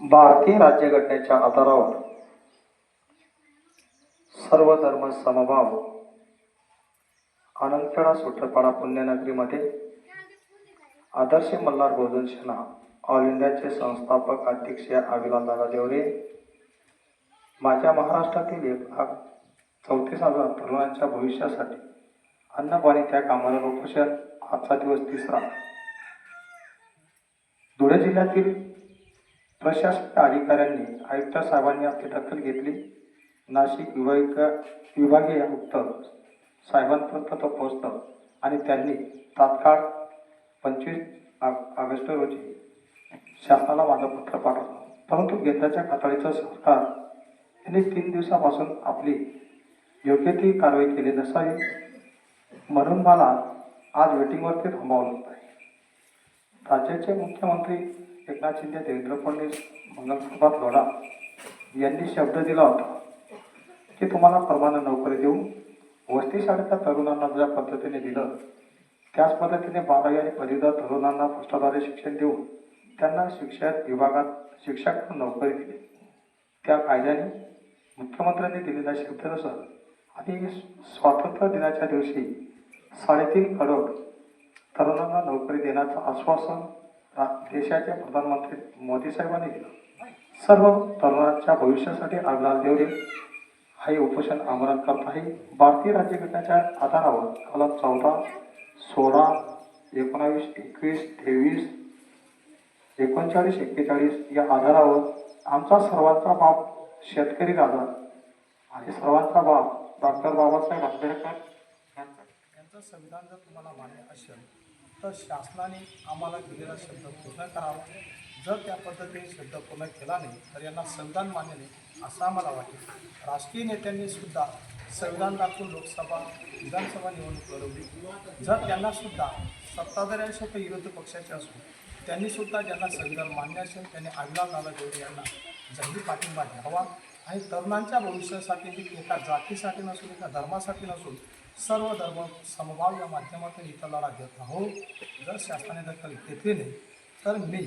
भारतीय राज्यघटनेच्या आधारावर सर्व धर्म समभाव आनंदखेडा सुट्रपाडा पुण्यनगरीमध्ये आदर्श मल्हार बहुजन सेना ऑल इंडियाचे संस्थापक अध्यक्ष अविलाल दादा देवरे माझ्या महाराष्ट्रातील एक भाग चौतीस हजार तरुणांच्या भविष्यासाठी अन्नपाणी त्या कामाला उपोषण आजचा दिवस तिसरा. धुळे जिल्ह्यातील प्रशासकीय अधिकाऱ्यांनी आयुक्त साहेबांनी आपली दखल घेतली. नाशिक विभाग विभागीय आयुक्त साहेबांपर्यंत तो पोहोचतं आणि त्यांनी तात्काळ पंचवीस ऑगस्ट रोजी शासनाला माझं पत्र पाठवलं. परंतु गेंदाच्या कातळीचं सरकार यांनी तीन दिवसापासून आपली योग्य ती कारवाई केली नसावी. म्हणून मला आज वेटिंगवरती थांबावं लागत आहे राज्याचे मुख्यमंत्री एकनाथ शिंदे देवेंद्र फडणवीस मंगलप्रभात लोढा. यांनी शब्द दिला होता की तुम्हाला परमानं नोकरी देऊ. वस्ती शाळेच्या तरुणांना ज्या पद्धतीने दिलं त्याच पद्धतीने बारावी आणि पदवीधर तरुणांना पोस्टाद्वारे शिक्षण देऊन त्यांना शिक्षक विभागात शिक्षक म्हणून नोकरी दिली. त्या कायद्याने मुख्यमंत्र्यांनी दिलेल्या शब्दानुसार आणि स्वातंत्र्य दिनाच्या दिवशी साडेतीन करोड तरुणांना नोकरी देण्याचं आश्वासन देशाचे प्रधानमंत्री मोदी साहेबांनी दिलं. सर्व तरुणांच्या भविष्यासाठी अविलाल देवरे हे उपोषण आमरण करत आहे. भारतीय राज्यघटनेच्या आधारावर कलम चौदा सोळा एकोणावीस एकवीस तेवीस एकोणचाळीस एक्केचाळीस या आधारावर आमचा सर्वांचा बाप शेतकरी राजा आणि सर्वांचा बाप डॉक्टर बाबासाहेब आंबेडकर यांचं संविधान जर तुम्हाला मान्य असेल तर शासनाने आम्हाला दिलेला शब्द पूर्ण करावा. जर त्या पद्धतीने शब्द पूर्ण केला नाही तर यांना संविधान मान्य नाही असं आम्हाला वाटेल. राजकीय नेत्यांनी सुद्धा संविधान दाखवून लोकसभा विधानसभा निवडणूक लढवली. जर त्यांना सुद्धा सत्ताधारी असो तर विरोधी पक्षाचे असो त्यांनी सुद्धा ज्यांना संविधान मान्य असेल त्यांनी अविलाल दादा देवरे यांना जाहीर पाठिंबा द्यावा. आणि तरुणांच्या भविष्यासाठी एका जातीसाठी नसून एका धर्मासाठी नसून सर्व धर्म समभाव या माध्यमातून इथं लढा देत आहोत. जर शासनाने दखल घेतली नाही तर मी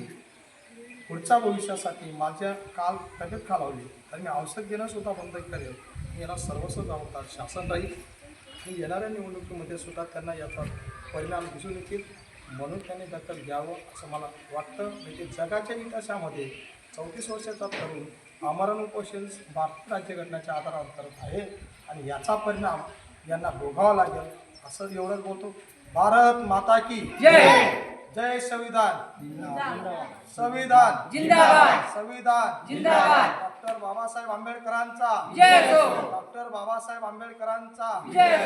पुढच्या भविष्यासाठी माझ्या काल तब्येत खालावली तर मी औषध देणंसुद्धा बंद करेल. मी याला सर्वस्व जबाबदार शासन राहील. आणि येणाऱ्या निवडणुकीमध्ये सुद्धा त्यांना याचा परिणाम दिसून येतील म्हणून त्यांनी दखल घ्यावं असं मला वाटतं. म्हणजे जगाच्या इतिहासामध्ये चौतीस वर्षाचा तरुण आमरण उपोषण भारतीय राज्यघटनेच्या आधारावर करत आहे. आणि याचा परिणाम यांना भोगावा लागेल. असं एवढंच बोलतो. भारत माता की जय! जय संविधान. संविधान. जिंदाबाद. संविधान. जिंदाबाद. डॉक्टर बाबासाहेब आंबेडकरांचा. जय डॉक्टर बाबासाहेब आंबेडकरांचा. जय